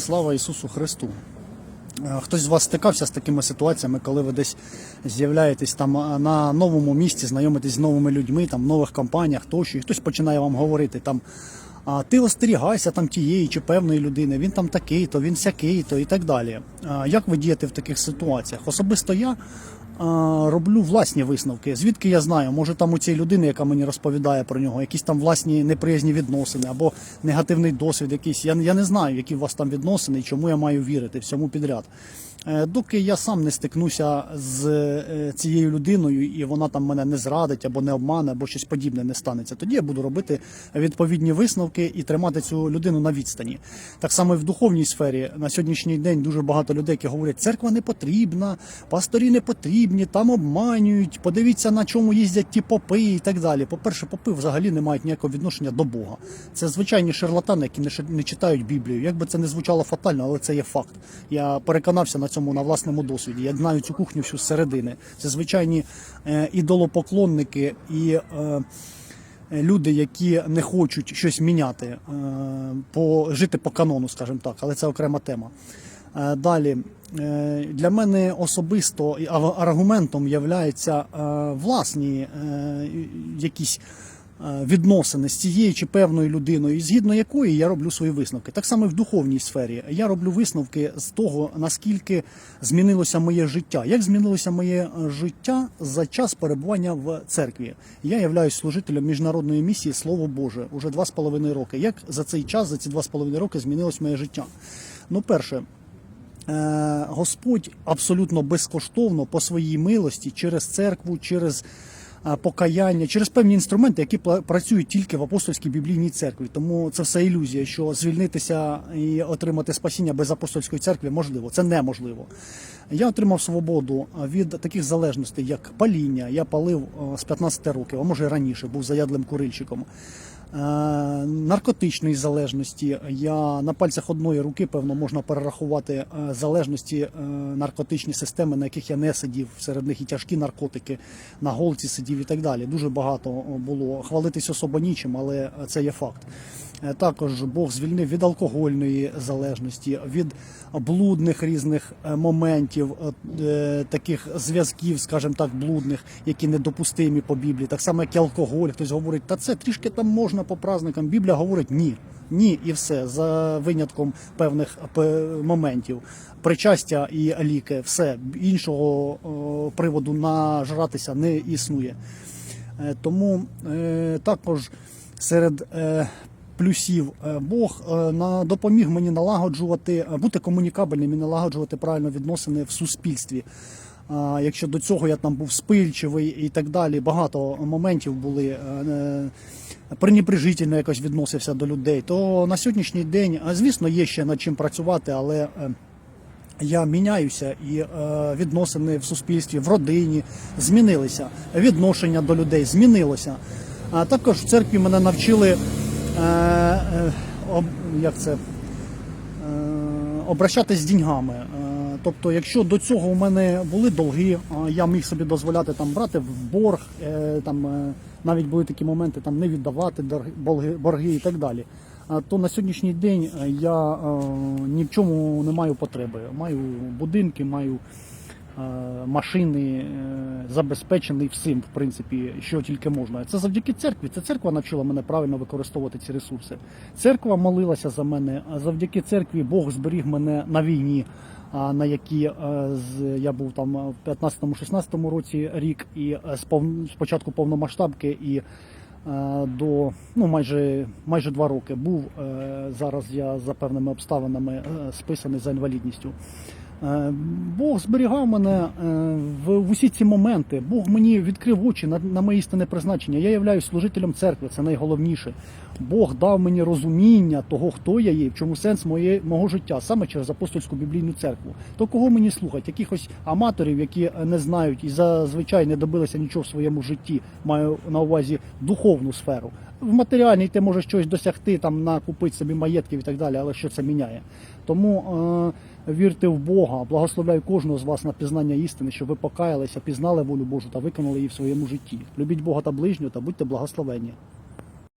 Слава Ісусу Христу! Е, Хтось з вас стикався з такими ситуаціями, коли ви десь з'являєтесь там е, на новому місці, знайомитесь з новими людьми, там в нових компаніях тощо, і хтось починає вам говорити там. А ти остерігайся там тієї чи певної людини, він там такий, то він сякий, то і так далі. А Як ви дієте в таких ситуаціях? Особисто я а, роблю власні висновки. Звідки я знаю, може там у цієї людини, яка мені розповідає про нього, якісь там власні неприязні відносини або негативний досвід якийсь. Я, я не знаю, які у вас там відносини і чому я маю вірити всьому підряд. Е, Доки я сам не стикнуся з е, цією людиною, і вона там мене не зрадить або не обмане, або щось подібне не станеться, тоді я буду робити відповідні висновки і тримати цю людину на відстані. Так само і в духовній сфері на сьогоднішній день дуже багато людей, які говорять, церква не потрібна, пасторі не потрібні, там обманюють. Подивіться на чому їздять ті попи і так далі. По-перше, попи взагалі не мають ніякого відношення до Бога. Це звичайні шарлатани, які не, читають Біблію. Як би це не звучало фатально, але це є факт. Я переконався на цьому на власному досвіді. Я знаю цю кухню всю зсередини. Це звичайні е, ідолопоклонники і. Е, Люди, які не хочуть щось міняти, е, по жити по канону, скажімо так, але це окрема тема. Е, Далі е, для мене особисто аргументом являються е, власні е, якісь е, відносини з цією чи певною людиною, згідно якої я роблю свої висновки. Так само і в духовній сфері. Я роблю висновки з того, наскільки змінилося моє життя. Як змінилося моє е, життя за час перебування в церкві? Я являюсь служителем міжнародної місії Слово Боже уже два з половиною роки. Як за цей час, за ці два з половиною роки, змінилось моє життя? Ну, перше. Е, Господь абсолютно безкоштовно по своїй милості через церкву, через е, покаяння, через певні інструменти, які працюють тільки в апостольській біблійній церкві. Тому це все ілюзія, що звільнитися і отримати спасіння без апостольської церкви можливо. Це неможливо. Я отримав свободу від таких залежностей, як паління. Я палив е, з 15 років, а може і раніше, був заядлим курильщиком. Е, наркотичної залежності. Я на пальцях одної руки, певно, можна перерахувати е, залежності е, наркотичні системи, на яких я не сидів. Серед них і тяжкі наркотики, на голці сидів і так далі. Дуже багато було. Хвалитись особо нічим, але це є факт. Е, Також Бог звільнив від алкогольної залежності, від блудних різних е, моментів, е, таких зв'язків, скажімо так, блудних, які недопустимі по Біблії. Так само, як і алкоголь. Хтось говорить, та це трішки там можна по праздникам. Біблія говорить ні. Ні, і все за винятком певних моментів. Причастя і ліки, все іншого о, приводу нажратися не існує. Тому також серед плюсів е, Бог е, допоміг мені налагоджувати, е, бути комунікабельним і налагоджувати правильно відносини в суспільстві. Якщо до цього я там був спильчивий і так далі, багато моментів були пренебрежительно якось відносився до людей, то на сьогоднішній день, звісно, є ще над чим працювати, але я міняюся і відносини в суспільстві, в родині змінилися. Відношення до людей змінилося. А також в церкві мене навчили як це, е, обращатись з деньгами. Е, Тобто, якщо до цього у мене були долги, я міг собі дозволяти там брати в борг, е, там е, навіть були такі моменти там не віддавати борги, і так далі. То на сьогоднішній день е, я е, ні в чому не маю потреби. Маю будинки, маю е, машини, е, забезпечений всім, в принципі, що тільки можна. Це завдяки церкві. Це церква навчила мене правильно використовувати ці ресурси. Церква молилася за мене. А завдяки церкві Бог зберіг мене на війні. На які е, я був там в 15-16 році рік, і е, з початку повномасштабки і е, до ну майже майже два роки був. Е, Зараз я за певними обставинами е, списаний за інвалідністю. Е, Бог зберігав мене е, в, усі ці моменти. Бог мені відкрив очі на, на моє істинне призначення. Я являюсь служителем церкви, це найголовніше. Бог дав мені розуміння того, хто я є, в чому сенс моє, мого життя, саме через апостольську біблійну церкву. То кого мені слухати? Якихось аматорів, які е, не знають і зазвичай не добилися нічого в своєму житті, маю на увазі духовну сферу. В матеріальній ти можеш щось досягти, там накупити собі маєтків і так далі, але що це міняє? Тому е, вірте в Бога, благословляю кожного з вас на пізнання істини, щоб ви покаялися, пізнали волю Божу та виконали її в своєму житті. Любіть Бога та ближнього та будьте благословенні.